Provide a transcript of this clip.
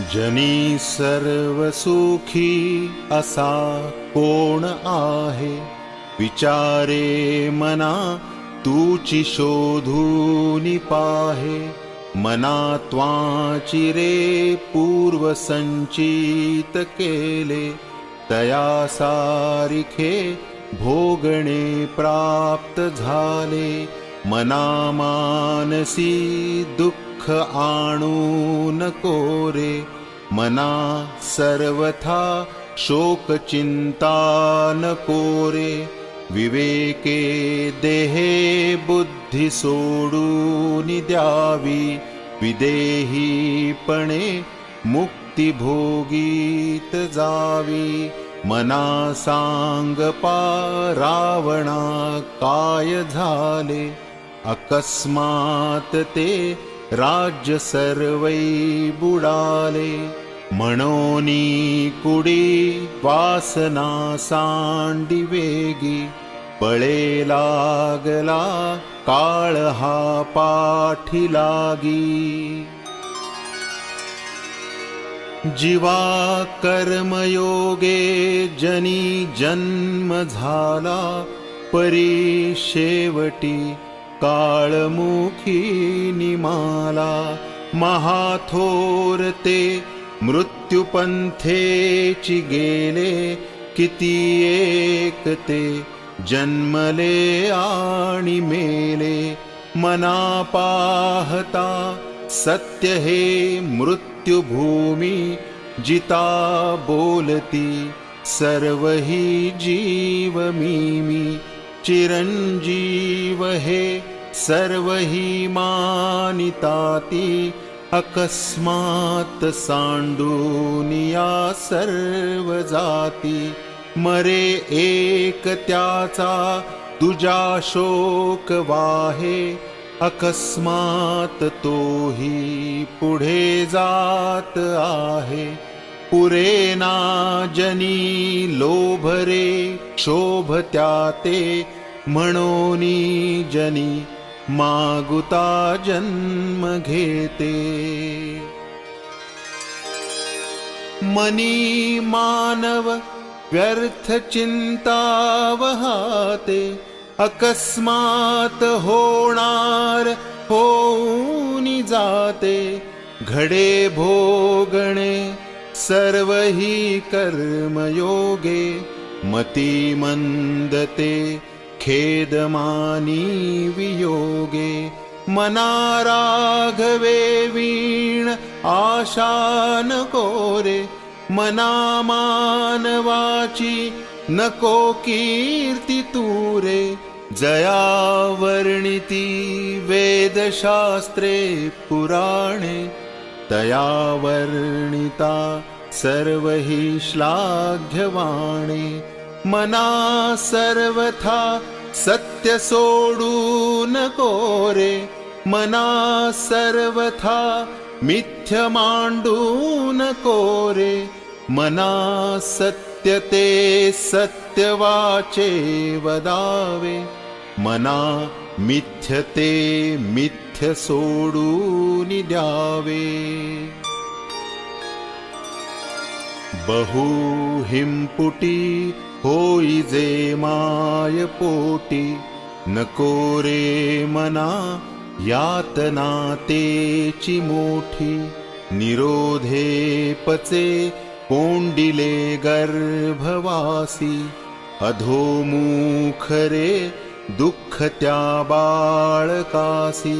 जनी सर्व सुखी असा कोण आहे? विचारे मना तूची शोधून पाहे. मना त्वाची रे पूर्व संचित केले. तया सारिखे भोगणे प्राप्त झाले. मना मानसी दुःख आणू नको रे मना सर्वथा शोक चिंता नको रे विवेके देहे बुद्धी सोडून द्यावी विदेहीपणे मुक्ती भोगीत जावी। मना सांग रावणा काय झाले अकस्मात ते राज्य सर्वै बुडाले मनोनी कुडी वासना सांडी वेगी पळे लागला काळ हा पाठी लागी. जीवा कर्मयोगे जनी जन्म झाला परी शेवटी काळमुखी निमाला महाथोर ते मृत्युपंथेची गेले किती एक ते जन्मले आणि मेले. मना पाहता सत्य हे मृत्युभूमी जिता बोलती. सर्व ही मी मी चिरंजीव हे सर्व ही मानिताती अकस्मात सांडून सर्व जाती मरे एक त्याचा तुझा शोक वाहे अकस्मात तोही पुढे जात आहे। पुरे ना जनी लोभरे शोभत्या ते जनी मागुता जन्म घेते मनी मानव व्यर्थ चिंता वहाते अकस्मात होणार होऊन जाते। घडे भोगणे सर्व ही कर्मयोगे मती मंदते खेदमानी वियोगे मना राघवे वीण आशान कोरे मनामानवाची नको कीर्ती तुरे जया वर्णिती वेदशास्त्रे पुराणे तया वर्णिता सर्व हि श्लाघ्यवाणे। मना सर्वथा सत्य सोडू नको रे। मना सर्वथा मिथ्य मांडू नको रे। मना सत्य ते सत्य वाचे वदावे। मना मिथ्य ते मिथ्य सोडून द्यावे बहु हिंपुटी होई जे माय पोटी नको रे मना यातना तेची मोठी. निरोधे पचे कोंडिले गर्भवासी अधोमुख रे दुःख त्या बाळकासी.